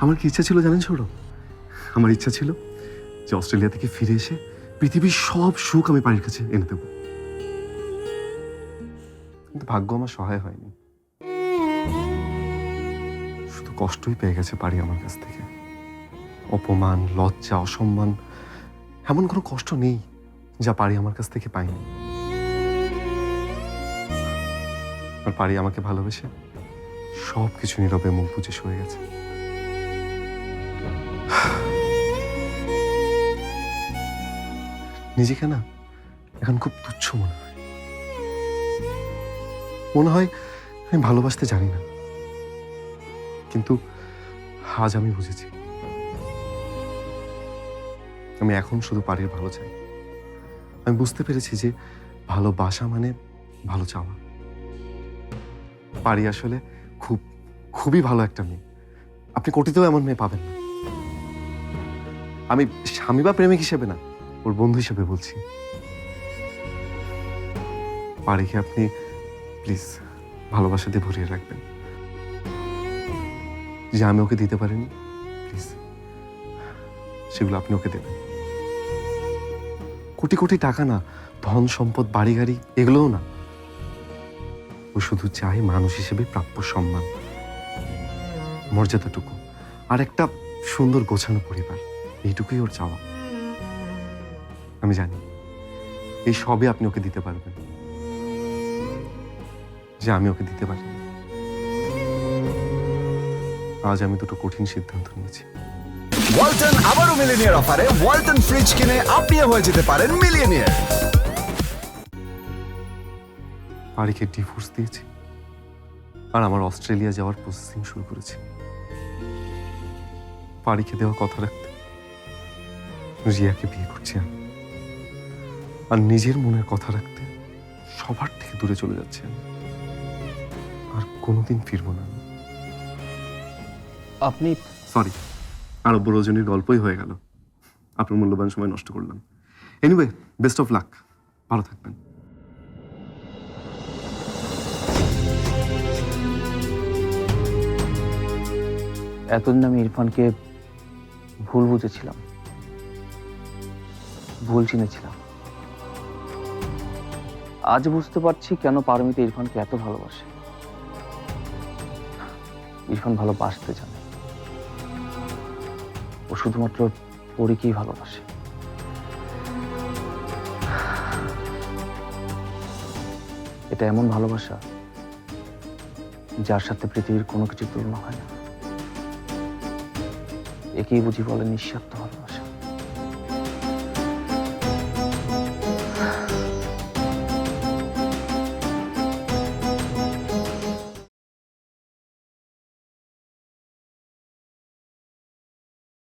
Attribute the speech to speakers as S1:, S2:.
S1: আমার কি ইচ্ছা ছিল জানেন সৌরভ? আমার ইচ্ছা ছিল যে অস্ট্রেলিয়া থেকে ফিরে এসে পৃথিবীর সব সুখ আমি পানির কাছে এনে দেব। কিন্তু ভাগ্য আমার সহায় হয়নি। শুধু কষ্টই পেয়ে গেছে পারি আমার কাছ থেকে। অপমান, লজ্জা, অসম্মান, এমন কোনো কষ্ট নেই যা পারি আমার কাছ থেকে পাইনি। পারি আমাকে ভালোবেসে সব কিছু নীরবে মুখ বুঝে সয়ে গেছে। নিজেকে না এখন খুব তুচ্ছ মনে হয়। মনে হয় আমি ভালোবাসতে জানি না। কিন্তু আজ আমি বুঝেছি। আমি এখন শুধু পারির ভালো চাই। আমি বুঝতে পেরেছি যে ভালোবাসা মানে ভালো চাওয়া। পারি আসলে খুব, খুবই ভালো একটা মেয়ে। আপনি কোটিতেও এমন মেয়ে পাবেন না। আমি স্বামী বা প্রেমিক হিসেবে না। ওর বন্ধু হিসেবে বলছি। পারিকে আপনি প্লিজ ভালোবাসা দিয়ে ভরিয়ে রাখবেন? যে আমি ওকে দিতে পারিনি, প্লিজ সেগুলো আপনি ওকে দেবেন। কোটি কোটি টাকা না, ধন সম্পদ, বাড়ি গাড়ি, এগুলোও না। ও শুধু চাই মানুষ হিসেবে প্রাপ্য সম্মান। মর্যাদাটুকু। আর একটা সুন্দর গোছানো পরিবার, এইটুকুই ওর চাওয়া। আমি জানি। এই সবই আপনি ওকে দিতে পারবেন। যে আমি ওকে দিতে পারি। আজ আমি দুটো কঠিন সিদ্ধান্ত নিয়েছি।
S2: ওয়ালটন আবারও মিলিনিয়ার অফারে ওয়ালটন ফ্রিজ কিনে আপনিও হয়ে যেতে পারেন মিলিয়নিয়ার।
S1: পারিকে ডিভোর্স দিয়েছি। আর আমার অস্ট্রেলিয়া যাওয়ার প্রসেসিং শুরু করেছি। পারিকে দেওয়া কথা রাখতে। রিয়াকে বিয়ে করছি আমি। আর নিজের মনের কথা রাখতে সবার থেকে দূরে চলে যাচ্ছে আমি আর কোনোদিন ফিরবো না। আমি
S3: আপনি
S1: সরি আরব্য রজনীর গল্পই হয়ে গেল। আপনার মূল্যবান সময় নষ্ট করলাম। এনিওয়ে বেস্ট অফ লাক ভালো থাকবেন।
S3: এতদিন আমি ইরফানকে ভুল বুঝেছিলাম। ভুল চিনেছিলাম। আজ বুঝতে পারছি কেন পারমিতা ইরফানকে এত ভালোবাসে। ইরফান ভালোবাসতে জানে। ও শুধুমাত্র পরীকেই ভালোবাসে। এটা এমন ভালোবাসা যার সাথে পৃথিবীর কোনো কিছু তুলনা হয় না। একেই বুঝি বলে নিঃস্বার্থ ভালোবাসা।